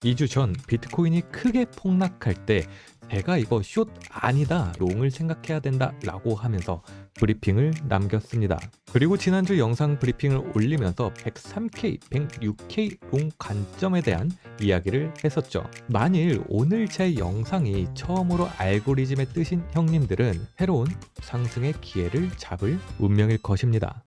2주 전 비트코인이 크게 폭락할 때 제가 이거 숏 아니다 롱을 생각해야 된다 라고 하면서 브리핑을 남겼습니다. 그리고 지난주 영상 브리핑을 올리면서 103K, 106K 롱 관점에 대한 이야기를 했었죠. 만일 오늘 제 영상이 처음으로 알고리즘에 뜨신 형님들은 새로운 상승의 기회를 잡을 운명일 것입니다.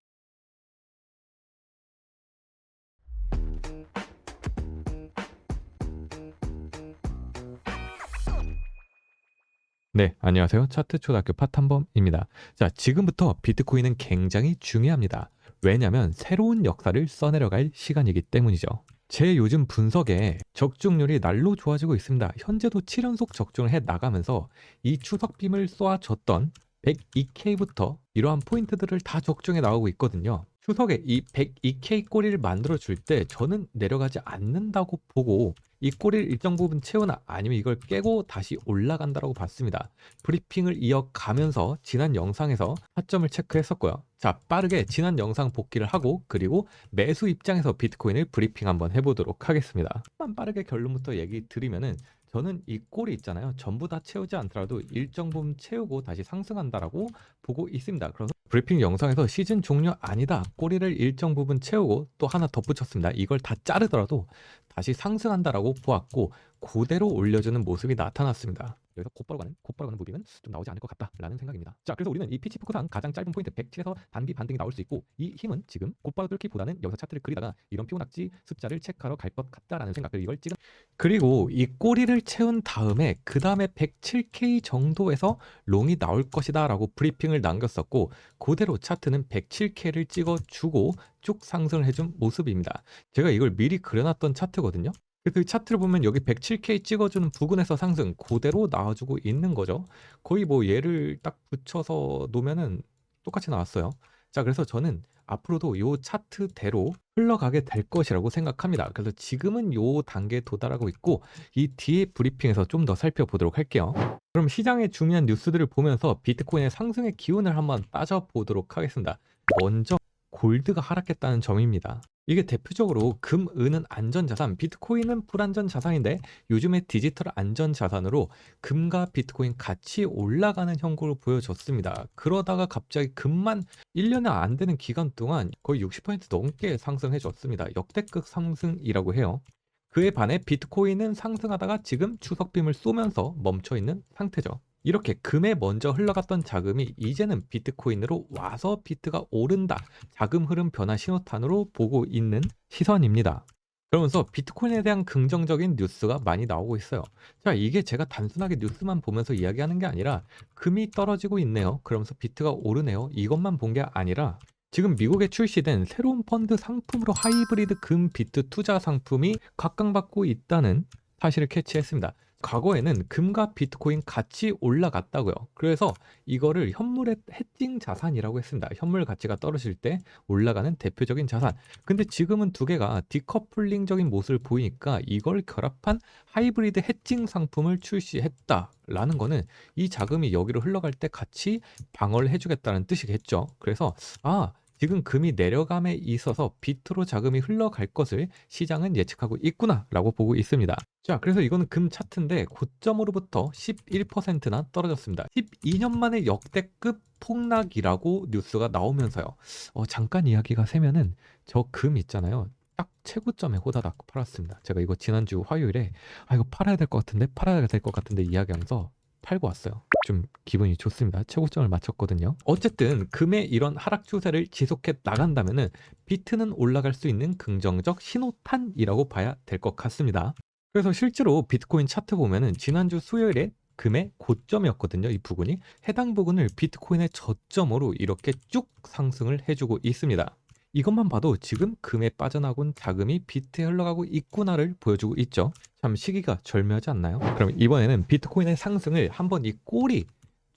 네, 안녕하세요. 차트 초등학교 파탄범입니다. 자, 지금부터 비트코인은 굉장히 중요합니다. 왜냐하면 새로운 역사를 써내려갈 시간이기 때문이죠. 제 요즘 분석에 적중률이 날로 좋아지고 있습니다. 현재도 7연속 적중을 해 나가면서 이 추석빔을 쏘아줬던 102K부터 이러한 포인트들을 다 적중해 나오고 있거든요. 추석에 이 102K 꼬리를 만들어 줄 때 저는 내려가지 않는다고 보고 이 꼬리를 일정 부분 채우나 아니면 이걸 깨고 다시 올라간다라고 봤습니다. 브리핑을 이어가면서 지난 영상에서 타점을 체크했었고요. 자, 빠르게 지난 영상 복귀를 하고 그리고 매수 입장에서 비트코인을 브리핑 한번 해보도록 하겠습니다. 만 빠르게 결론부터 얘기 드리면은 저는 이 꼬리 있잖아요. 전부 다 채우지 않더라도 일정 부분 채우고 다시 상승한다라고 보고 있습니다. 그래서 브리핑 영상에서 시즌 종료 아니다. 꼬리를 일정 부분 채우고 또 하나 덧붙였습니다. 이걸 다 자르더라도 다시 상승한다라고 보았고 그대로 올려주는 모습이 나타났습니다. 그래서 곧바로 가는 곧바로 가는 무빙은 좀 나오지 않을 것 같다라는 생각입니다. 자, 그래서 우리는 이 피치 포크상 가장 짧은 포인트 107에서 단기 반등이 나올 수 있고 이 힘은 지금 곧바로 뚫기보다는 여기서 차트를 그리다가 이런 피오낙지 숫자를 체크하러 갈 것 같다라는 생각 그리고 이걸 찍은 그리고 이 꼬리를 채운 다음에 그 다음에 107K 정도에서 롱이 나올 것이다라고 브리핑을 남겼었고 그대로 차트는 107K를 찍어주고 쭉 상승을 해준 모습입니다. 제가 이걸 미리 그려놨던 차트거든요. 그래서 이 차트를 보면 여기 107K 찍어주는 부근에서 상승 그대로 나와주고 있는 거죠. 거의 뭐 얘를 딱 붙여서 놓으면은 똑같이 나왔어요. 자, 그래서 저는 앞으로도 요 차트대로 흘러가게 될 것이라고 생각합니다. 그래서 지금은 요 단계에 도달하고 있고 이 뒤에 브리핑에서 좀 더 살펴보도록 할게요. 그럼 시장의 중요한 뉴스들을 보면서 비트코인의 상승의 기운을 한번 따져보도록 하겠습니다. 먼저 골드가 하락했다는 점입니다. 이게 대표적으로 금, 은은 안전자산, 비트코인은 불안전 자산인데 요즘에 디지털 안전자산으로 금과 비트코인 같이 올라가는 형국을 보여줬습니다. 그러다가 갑자기 금만 1년에 안 되는 기간 동안 거의 60% 넘게 상승해 줬습니다. 역대급 상승이라고 해요. 그에 반해 비트코인은 상승하다가 지금 추석빔을 쏘면서 멈춰 있는 상태죠. 이렇게 금에 먼저 흘러갔던 자금이 이제는 비트코인으로 와서 비트가 오른다. 자금 흐름 변화 신호탄으로 보고 있는 시선입니다. 그러면서 비트코인에 대한 긍정적인 뉴스가 많이 나오고 있어요. 자, 이게 제가 단순하게 뉴스만 보면서 이야기하는 게 아니라 금이 떨어지고 있네요. 그러면서 비트가 오르네요. 이것만 본 게 아니라 지금 미국에 출시된 새로운 펀드 상품으로 하이브리드 금 비트 투자 상품이 각광받고 있다는 사실을 캐치했습니다. 과거에는 금과 비트코인 같이 올라갔다고요. 그래서 이거를 현물의 해칭 자산이라고 했습니다. 현물 가치가 떨어질 때 올라가는 대표적인 자산. 근데 지금은 두 개가 디커플링적인 모습을 보이니까 이걸 결합한 하이브리드 해칭 상품을 출시했다 라는 거는 이 자금이 여기로 흘러갈 때 같이 방어를 해주겠다는 뜻이겠죠. 그래서 아 지금 금이 내려감에 있어서 비트로 자금이 흘러갈 것을 시장은 예측하고 있구나라고 보고 있습니다. 자, 그래서 이거는 금 차트인데 고점으로부터 11%나 떨어졌습니다. 12년 만에 역대급 폭락이라고 뉴스가 나오면서요. 어, 잠깐 이야기가 세면은 저 금 있잖아요. 딱 최고점에 호다닥 팔았습니다. 제가 이거 지난주 화요일에 아 이거 팔아야 될 것 같은데 팔아야 될 것 같은데 이야기하면서 팔고 왔어요. 좀 기분이 좋습니다. 최고점을 맞췄거든요. 어쨌든 금의 이런 하락 추세를 지속해 나간다면은 비트는 올라갈 수 있는 긍정적 신호탄이라고 봐야 될 것 같습니다. 그래서 실제로 비트코인 차트 보면은 지난주 수요일에 금의 고점이었거든요. 이 부분이 해당 부분을 비트코인의 저점으로 이렇게 쭉 상승을 해주고 있습니다. 이것만 봐도 지금 금에 빠져나온 자금이 비트에 흘러가고 있구나를 보여주고 있죠. 참 시기가 절묘하지 않나요? 그럼 이번에는 비트코인의 상승을 한번 이 꼬리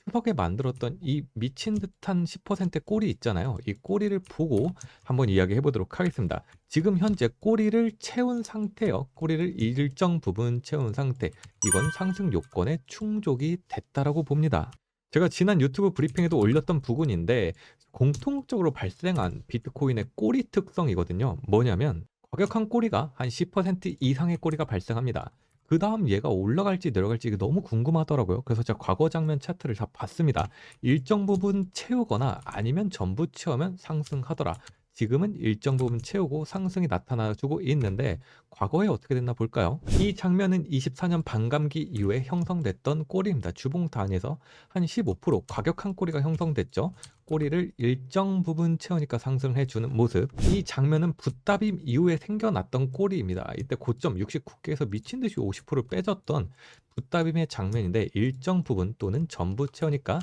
추석에 만들었던 이 미친 듯한 10%의 꼬리 있잖아요. 이 꼬리를 보고 한번 이야기해 보도록 하겠습니다. 지금 현재 꼬리를 채운 상태요. 꼬리를 일정 부분 채운 상태. 이건 상승 요건에 충족이 됐다라고 봅니다. 제가 지난 유튜브 브리핑에도 올렸던 부분인데 공통적으로 발생한 비트코인의 꼬리 특성이거든요. 뭐냐면 과격한 꼬리가 한 10% 이상의 꼬리가 발생합니다. 그 다음 얘가 올라갈지 내려갈지 이게 너무 궁금하더라고요. 그래서 제가 과거 장면 차트를 다 봤습니다. 일정 부분 채우거나 아니면 전부 채우면 상승하더라. 지금은 일정 부분 채우고 상승이 나타나주고 있는데 과거에 어떻게 됐나 볼까요? 이 장면은 24년 반감기 이후에 형성됐던 꼬리입니다. 주봉 단에서 한 15% 과격한 꼬리가 형성됐죠. 꼬리를 일정 부분 채우니까 상승해 주는 모습. 이 장면은 붓다빔 이후에 생겨났던 꼬리입니다. 이때 고점 69개에서 미친 듯이 50% 빼졌던 붓다빔의 장면인데 일정 부분 또는 전부 채우니까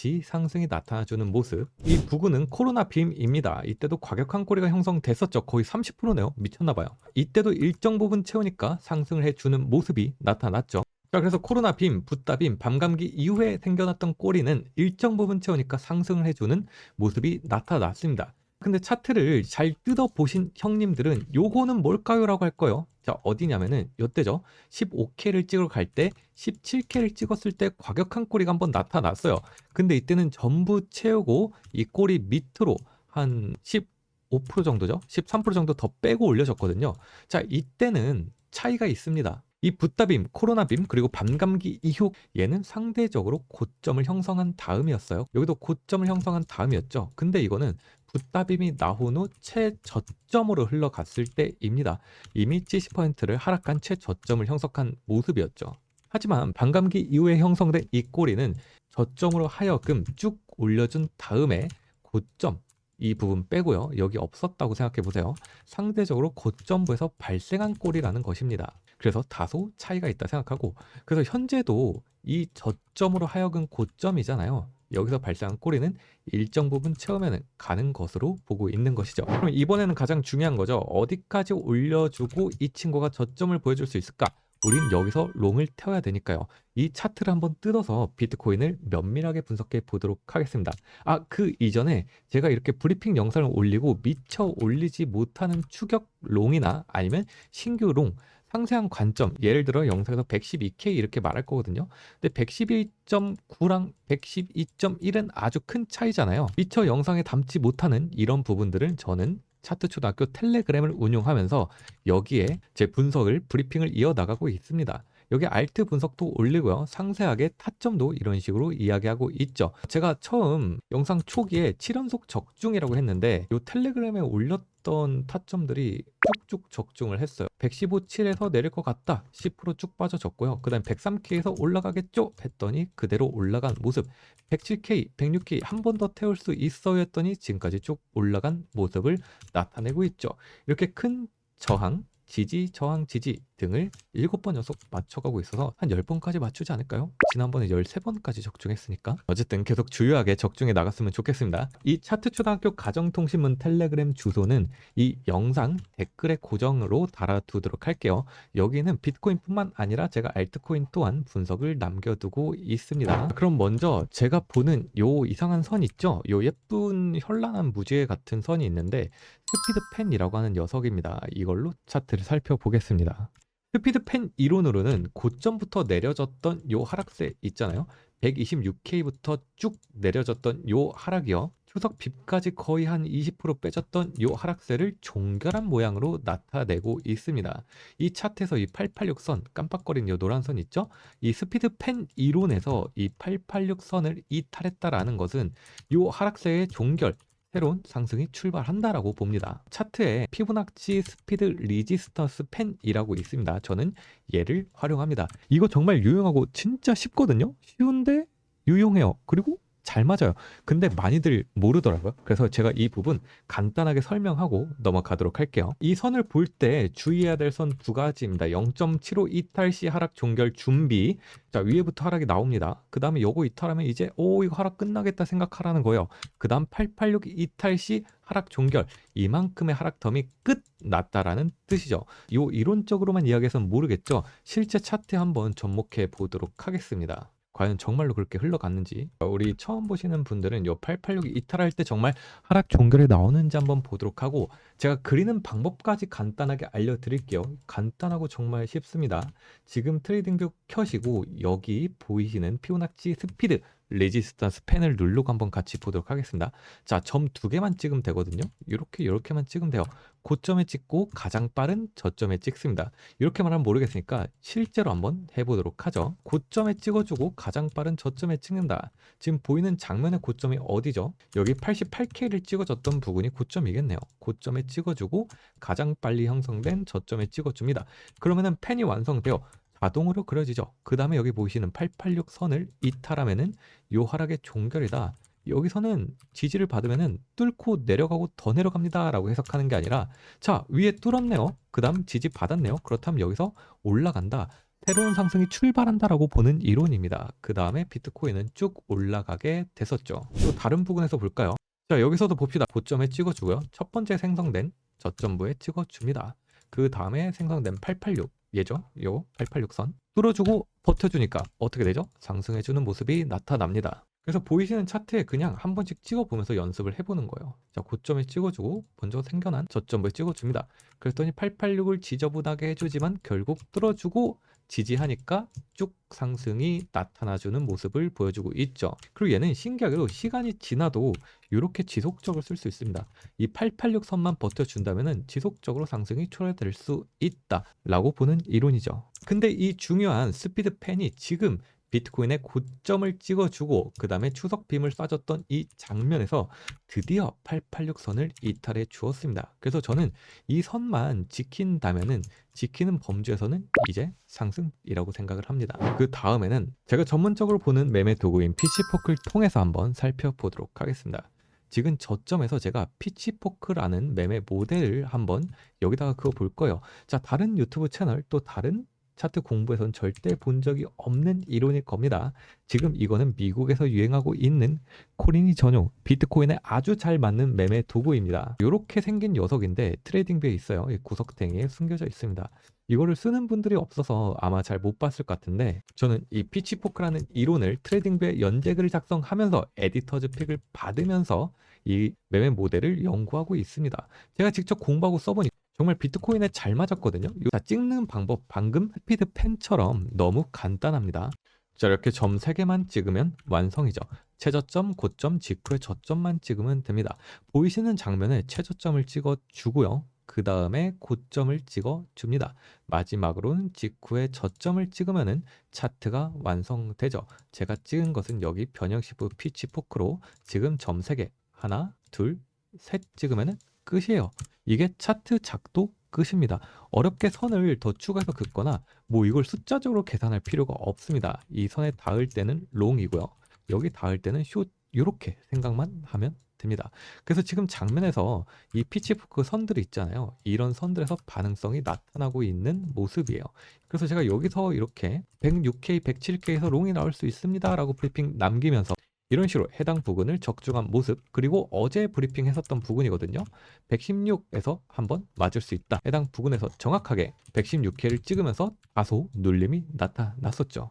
다시 상승이 나타나주는 모습. 이 부근은 코로나 빔입니다. 이때도 과격한 꼬리가 형성됐었죠. 거의 30%네요. 미쳤나봐요. 이때도 일정 부분 채우니까 상승을 해주는 모습이 나타났죠. 자, 그래서 코로나 빔, 붓다 빔, 밤감기 이후에 생겨났던 꼬리는 일정 부분 채우니까 상승을 해주는 모습이 나타났습니다. 근데 차트를 잘 뜯어보신 형님들은 요거는 뭘까요? 라고 할 거예요. 자, 어디냐면은 요때죠. 15K를 찍으러 갈 때 17K를 찍었을 때 과격한 꼬리가 한번 나타났어요. 근데 이때는 전부 채우고 이 꼬리 밑으로 한 15% 정도죠. 13% 정도 더 빼고 올려졌거든요. 자, 이때는 차이가 있습니다. 이 붓다빔, 코로나빔, 그리고 밤감기 이후 얘는 상대적으로 고점을 형성한 다음이었어요. 여기도 고점을 형성한 다음이었죠. 근데 이거는 붓다빔이 나온 후 최저점으로 흘러갔을 때입니다. 이미 70%를 하락한 최저점을 형성한 모습이었죠. 하지만 반감기 이후에 형성된 이 꼬리는 저점으로 하여금 쭉 올려준 다음에 고점 이 부분 빼고요. 여기 없었다고 생각해 보세요. 상대적으로 고점부에서 발생한 꼬리라는 것입니다. 그래서 다소 차이가 있다 생각하고 그래서 현재도 이 저점으로 하여금 고점이잖아요. 여기서 발생한 꼬리는 일정 부분 채우면 가는 것으로 보고 있는 것이죠. 그럼 이번에는 가장 중요한 거죠. 어디까지 올려주고 이 친구가 저점을 보여줄 수 있을까? 우린 여기서 롱을 태워야 되니까요. 이 차트를 한번 뜯어서 비트코인을 면밀하게 분석해 보도록 하겠습니다. 아, 그 이전에 제가 이렇게 브리핑 영상을 올리고 미처 올리지 못하는 추격 롱이나 아니면 신규 롱 상세한 관점, 예를 들어 영상에서 112K 이렇게 말할 거거든요. 근데 112.9랑 112.1은 아주 큰 차이잖아요. 미처 영상에 담지 못하는 이런 부분들은 저는 차트 초등학교 텔레그램을 운용하면서 여기에 제 분석을 브리핑을 이어나가고 있습니다. 여기 알트 분석도 올리고요. 상세하게 타점도 이런 식으로 이야기하고 있죠. 제가 처음 영상 초기에 7연속 적중이라고 했는데 이 텔레그램에 올렸던 타점들이 쭉쭉 적중을 했어요. 115.7에서 내릴 것 같다. 10%쭉 빠져졌고요. 그 다음 103K에서 올라가겠죠? 했더니 그대로 올라간 모습. 107K, 106K 한 번 더 태울 수 있어 했더니 지금까지 쭉 올라간 모습을 나타내고 있죠. 이렇게 큰 저항, 지지, 저항, 지지 등을 7번 연속 맞춰가고 있어서 한 10번까지 맞추지 않을까요? 지난번에 13번까지 적중했으니까 어쨌든 계속 주요하게 적중해 나갔으면 좋겠습니다. 이 차트 초등학교 가정통신문 텔레그램 주소는 이 영상 댓글에 고정으로 달아두도록 할게요. 여기는 비트코인뿐만 아니라 제가 알트코인 또한 분석을 남겨두고 있습니다. 그럼 먼저 제가 보는 요 이상한 선 있죠? 요 예쁜 현란한 무지개 같은 선이 있는데 스피드펜이라고 하는 녀석입니다. 이걸로 차트를 살펴보겠습니다. 스피드펜 이론으로는 고점부터 내려졌던 요 하락세 있잖아요. 126K부터 쭉 내려졌던 요 하락이요. 추석 빕까지 거의 한 20% 빼졌던 요 하락세를 종결한 모양으로 나타내고 있습니다. 이 차트에서 이 886선 깜빡거리는 요 노란 선 있죠? 이 스피드펜 이론에서 이 886선을 이탈했다라는 것은 요 하락세의 종결 새로운 상승이 출발한다라고 봅니다. 차트에 피부낙치 스피드 리지스턴스 펜이라고 있습니다. 저는 얘를 활용합니다. 이거 정말 유용하고 진짜 쉽거든요. 쉬운데 유용해요. 그리고 잘 맞아요. 근데 많이들 모르더라고요. 그래서 제가 이 부분 간단하게 설명하고 넘어가도록 할게요. 이 선을 볼 때 주의해야 될 선 두 가지입니다. 0.75 이탈 시 하락 종결 준비. 자, 위에부터 하락이 나옵니다. 그 다음에 요거 이탈하면 이제 오 이거 하락 끝나겠다 생각하라는 거예요. 그 다음 886 이탈 시 하락 종결. 이만큼의 하락 텀이 끝 났다라는 뜻이죠. 요 이론적으로만 이야기해서는 모르겠죠. 실제 차트에 한번 접목해 보도록 하겠습니다. 과연 정말로 그렇게 흘러갔는지. 우리 처음 보시는 분들은 요 886이 이탈할 때 정말 하락 종결에 나오는지 한번 보도록 하고 제가 그리는 방법까지 간단하게 알려드릴게요. 간단하고 정말 쉽습니다. 지금 트레이딩 뷰 켜시고 여기 보이시는 피오낙치 스피드 레지스탄스 펜을 누르고 한번 같이 보도록 하겠습니다. 자, 점 두 개만 찍으면 되거든요. 이렇게 이렇게만 찍으면 돼요. 고점에 찍고 가장 빠른 저점에 찍습니다. 이렇게만 하면 모르겠으니까 실제로 한번 해보도록 하죠. 고점에 찍어주고 가장 빠른 저점에 찍는다. 지금 보이는 장면의 고점이 어디죠? 여기 88K를 찍어줬던 부분이 고점이겠네요. 고점에 찍어주고 가장 빨리 형성된 저점에 찍어줍니다. 그러면은 펜이 완성되어 자동으로 그려지죠. 그 다음에 여기 보이시는 886 선을 이탈하면은 요 하락의 종결이다. 여기서는 지지를 받으면은 뚫고 내려가고 더 내려갑니다 라고 해석하는 게 아니라 자 위에 뚫었네요. 그 다음 지지 받았네요. 그렇다면 여기서 올라간다. 새로운 상승이 출발한다 라고 보는 이론입니다. 그 다음에 비트코인은 쭉 올라가게 됐었죠. 또 다른 부분에서 볼까요? 자 여기서도 봅시다. 고점에 찍어주고요. 첫 번째 생성된 저점부에 찍어줍니다. 그 다음에 생성된 886 예죠? 요? 886선? 뚫어주고 버텨주니까 어떻게 되죠? 상승해주는 모습이 나타납니다. 그래서 보이시는 차트에 그냥 한 번씩 찍어보면서 연습을 해보는 거예요. 자, 고점에 찍어주고 먼저 생겨난 저점부에 찍어줍니다. 그랬더니 886을 지저분하게 해주지만 결국 뚫어주고 지지하니까 쭉 상승이 나타나주는 모습을 보여주고 있죠. 그리고 얘는 신기하게도 시간이 지나도 이렇게 지속적으로 쓸 수 있습니다. 이 886 선만 버텨준다면 지속적으로 상승이 초래될 수 있다라고 보는 이론이죠. 근데 이 중요한 스피드 펜이 지금 비트코인의 고점을 찍어주고 그 다음에 추석 빔을 쏴줬던 이 장면에서 드디어 886선을 이탈해 주었습니다. 그래서 저는 이 선만 지킨다면은 지키는 범주에서는 이제 상승이라고 생각을 합니다. 그 다음에는 제가 전문적으로 보는 매매 도구인 PC포크를 통해서 한번 살펴보도록 하겠습니다. 지금 저점에서 제가 피치포크라는 매매 모델을 한번 여기다가 그거 볼 거예요. 자, 다른 유튜브 채널 또 다른 차트 공부에선 절대 본 적이 없는 이론일 겁니다. 지금 이거는 미국에서 유행하고 있는 코린이 전용 비트코인에 아주 잘 맞는 매매 도구입니다. 이렇게 생긴 녀석인데 트레이딩뷰에 있어요. 구석탱이에 숨겨져 있습니다. 이거를 쓰는 분들이 없어서 아마 잘 못 봤을 것 같은데 저는 이 피치포크라는 이론을 트레이딩뷰에 연재글을 작성하면서 에디터즈 픽을 받으면서 이 매매 모델을 연구하고 있습니다. 제가 직접 공부하고 써보니 정말 비트코인에 잘 맞았거든요. 자, 찍는 방법 방금 스피드 펜처럼 너무 간단합니다. 자, 이렇게 점 3개만 찍으면 완성이죠. 최저점, 고점, 직후의 저점만 찍으면 됩니다. 보이시는 장면에 최저점을 찍어 주고요. 그 다음에 고점을 찍어 줍니다. 마지막으로는 직후의 저점을 찍으면 은 차트가 완성되죠. 제가 찍은 것은 여기 변형시프 피치 포크로 지금 점 3개 하나, 둘, 셋 찍으면 은 끝이에요. 이게 차트 작도 끝입니다. 어렵게 선을 더 추가해서 긋거나 뭐 이걸 숫자적으로 계산할 필요가 없습니다. 이 선에 닿을 때는 롱이고요. 여기 닿을 때는 숏 이렇게 생각만 하면 됩니다. 그래서 지금 장면에서 이 피치포크 선들이 있잖아요. 이런 선들에서 반응성이 나타나고 있는 모습이에요. 그래서 제가 여기서 이렇게 106K, 107K에서 롱이 나올 수 있습니다. 라고 브리핑 남기면서 이런 식으로 해당 부근을 적중한 모습 그리고 어제 브리핑 했었던 부근이거든요. 116에서 한번 맞을 수 있다. 해당 부근에서 정확하게 116회를 찍으면서 다소 눌림이 나타났었죠.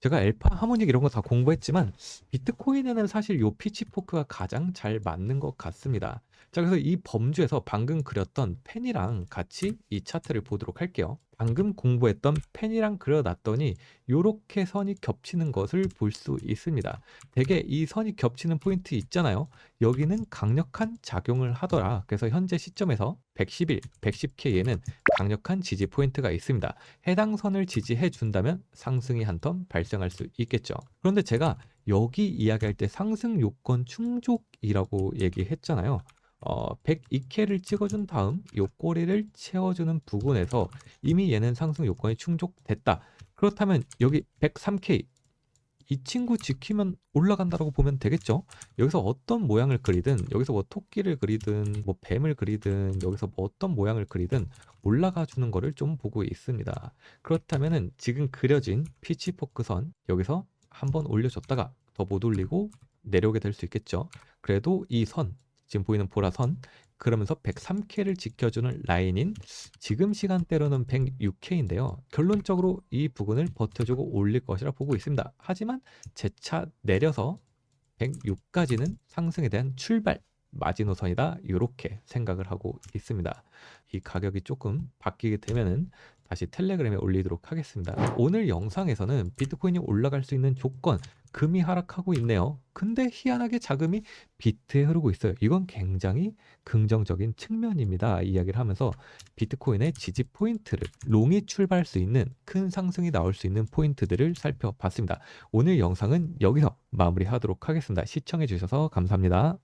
제가 엘파 하모닉 이런 거 다 공부했지만 비트코인에는 사실 요 피치포크가 가장 잘 맞는 것 같습니다 자 그래서 이 범주에서 방금 그렸던 펜이랑 같이 이 차트를 보도록 할게요 방금 공부했던 펜이랑 그려놨더니 이렇게 선이 겹치는 것을 볼 수 있습니다. 대개 이 선이 겹치는 포인트 있잖아요. 여기는 강력한 작용을 하더라. 그래서 현재 시점에서 111, 110K에는 강력한 지지 포인트가 있습니다. 해당 선을 지지해 준다면 상승이 한턴 발생할 수 있겠죠. 그런데 제가 여기 이야기할 때 상승 요건 충족이라고 얘기했잖아요. 어, 102K를 찍어준 다음 요 꼬리를 채워주는 부분에서 이미 얘는 상승 요건이 충족됐다. 그렇다면 여기 103K 이 친구 지키면 올라간다라고 보면 되겠죠. 여기서 어떤 모양을 그리든 여기서 뭐 토끼를 그리든 뭐 뱀을 그리든 여기서 뭐 어떤 모양을 그리든 올라가 주는 거를 좀 보고 있습니다. 그렇다면은 지금 그려진 피치포크 선 여기서 한번 올려줬다가 더 못 올리고 내려오게 될 수 있겠죠. 그래도 이 선 지금 보이는 보라선 그러면서 103K를 지켜주는 라인인 지금 시간대로는 106K인데요. 결론적으로 이 부분을 버텨주고 올릴 것이라 보고 있습니다. 하지만 재차 내려서 106까지는 상승에 대한 출발 마지노선이다 이렇게 생각을 하고 있습니다. 이 가격이 조금 바뀌게 되면은 다시 텔레그램에 올리도록 하겠습니다. 오늘 영상에서는 비트코인이 올라갈 수 있는 조건, 금이 하락하고 있네요. 근데 희한하게 자금이 비트에 흐르고 있어요. 이건 굉장히 긍정적인 측면입니다. 이야기를 하면서 비트코인의 지지 포인트를 롱이 출발할 수 있는 큰 상승이 나올 수 있는 포인트들을 살펴봤습니다. 오늘 영상은 여기서 마무리하도록 하겠습니다. 시청해 주셔서 감사합니다.